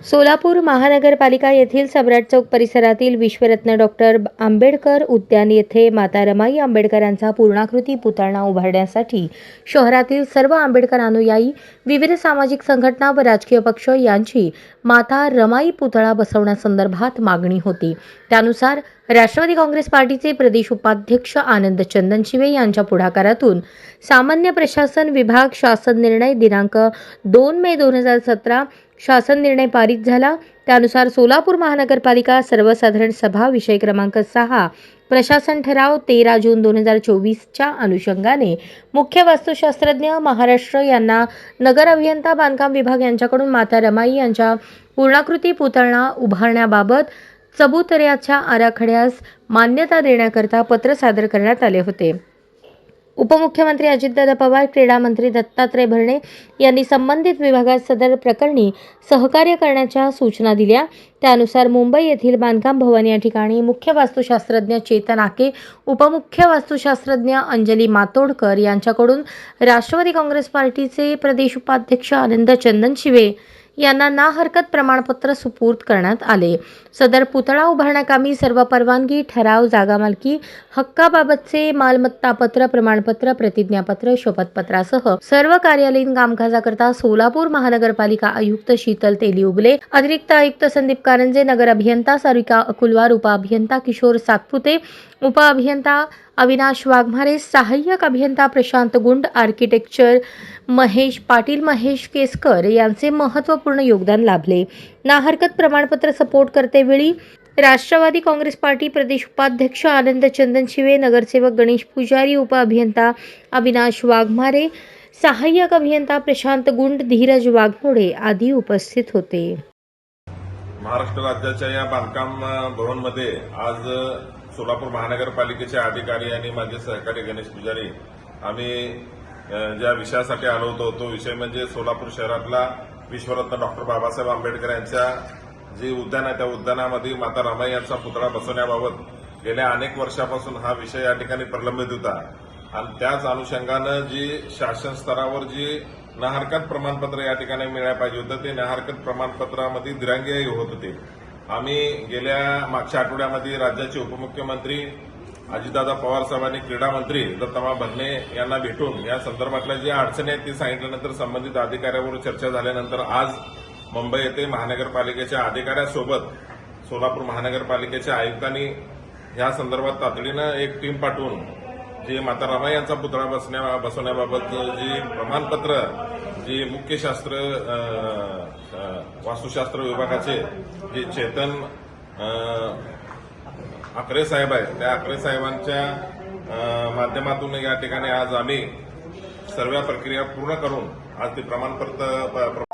सोलापूर महानगरपालिका येथील सम्राट चौक परिसरातील विश्वरत्न डॉक्टर आंबेडकर उद्यान येथे माता रमाई आंबेडकरांचा पूर्णाकृती पुतळा उभारण्यासाठी शहरातील सर्व आंबेडकर अनुयायी विविध सामाजिक संघटना व राजकीय पक्ष यांची माता रमाई पुतळा बसवण्यासंदर्भात मागणी होती. त्यानुसार राष्ट्रवादी काँग्रेस पार्टीचे प्रदेश उपाध्यक्ष आनंद चंदनशिवे यांच्या पुढाकारातून सामान्य प्रशासन विभाग शासन निर्णय दिनांक दोन मे दोन हजार सतरा शासन निर्णय पारित झाला. त्यानुसार सोलापूर महानगरपालिका सर्वसाधारण सभा विषय क्रमांक सहा प्रशासन ठराव तेरा जून दोन हजार चोवीसच्या अनुषंगाने. मुख्य वास्तुशास्त्रज्ञ महाराष्ट्र यांना नगर अभियंता बांधकाम विभाग यांच्याकडून माता रमाई यांच्या पूर्णाकृती पुतळा उभारण्याबाबत चबुतऱ्याच्या आराखड्यास मान्यता देण्याकरता पत्र सादर करण्यात आले होते. उपमुख्यमंत्री अजितदादा पवार क्रीडा मंत्री दत्तात्रय भरणे यांनी संबंधित विभागात सदर प्रकरणी सहकार्य करण्याच्या सूचना दिल्या. त्यानुसार मुंबई येथील बांधकाम भवन या ठिकाणी मुख्य वास्तुशास्त्रज्ञ चेतन आके उपमुख्य वास्तुशास्त्रज्ञ अंजली मातोडकर यांच्याकडून राष्ट्रवादी काँग्रेस पार्टीचे प्रदेश उपाध्यक्ष आनंद चंदन शिवे यांना ना हरकत प्रमाणपत्र सुपूर्द करण्यात आले. सदर पुतळा उभारण्याकामी सर्व परवानगी ठराव जागा मालकी हक्काबाबतचे मालमत्तापत्र प्रमाणपत्र प्रतिज्ञापत्र शपथपत्रासह सर्व कार्यालयीन कामकाजाकरता सोलापूर महानगरपालिका आयुक्त शीतल तेली उगले अतिरिक्त आयुक्त संदीप कारंजे नगर अभियंता सारिका अकुलवार उपअभियंता किशोर सातपुते उपअभियंता अविनाश वाघमारे सहाय्यक अभियंता प्रशांत गुंड आर्किटेक्चर महेश पाटील महेश केसकर यांचे महत्त्वपूर्ण महत्त्वपूर्ण योगदान लाभले. ना हरकत प्रमाणपत्र सपोर्ट करतेवेळी राष्ट्रवादी काँग्रेस पार्टी प्रदेश उपाध्यक्ष आनंद चंदन शिवे नगरसेवक गणेश पुजारी उपअभियंता अविनाश वाघमारे सहाय्यक अभियंता प्रशांत गुंड धीरज वाघमोडे आदी उपस्थित होते. महाराष्ट्र राज्याच्या या बांधकाम भवनमध्ये आज सोलापूर महानगरपालिकेचे अधिकारी आणि माझे सहकारी गणेश पुजारी आम्ही ज्या विषयासाठी आलो होतो तो विषय म्हणजे सोलापूर शहरातला विश्वरत्न डॉक्टर बाबासाहेब आंबेडकर यांच्या जे उद्यान आहे त्या उद्यानामध्ये माता रमाई यांचा पुतळा बसवण्याबाबत गेल्या अनेक वर्षापासून हा विषय या ठिकाणी प्रलंबित होता. आणि त्याच अनुषंगानं जी शासन स्तरावर जी नहरकत प्रमाणपत्र या ठिकाणी मिळायला पाहिजे होतं ते नहरकत प्रमाणपत्रामध्ये दिरांगी होत होते. आम्ही गेल्या मागच्या आठवड्यामध्ये राज्याचे उपमुख्यमंत्री अजितदादा पवार साहेबांनी क्रीडा मंत्री दत्तमा भरणे यांना भेटून या संदर्भातल्या ज्या अडचणी आहेत ती सांगितल्यानंतर संबंधित अधिकाऱ्यावर चर्चा झाल्यानंतर आज मुंबई येथे महानगरपालिकेच्या अधिकाऱ्यासोबत सोलापूर महानगरपालिकेच्या आयुक्तांनी या संदर्भात तातडीनं एक टीम पाठवून जे माता रमाई यांचा पुतळा बसण्या बसवण्याबाबत जी प्रमाणपत्र जे मुख्य शास्त्र वास्तुशास्त्र विभागाचे जे चेतन आकरे साहेब आहे त्या आकरे साहेबांच्या माध्यमातून या ठिकाणी आज आम्ही सर्व प्रक्रिया पूर्ण करून आज ते प्रमाणपत्र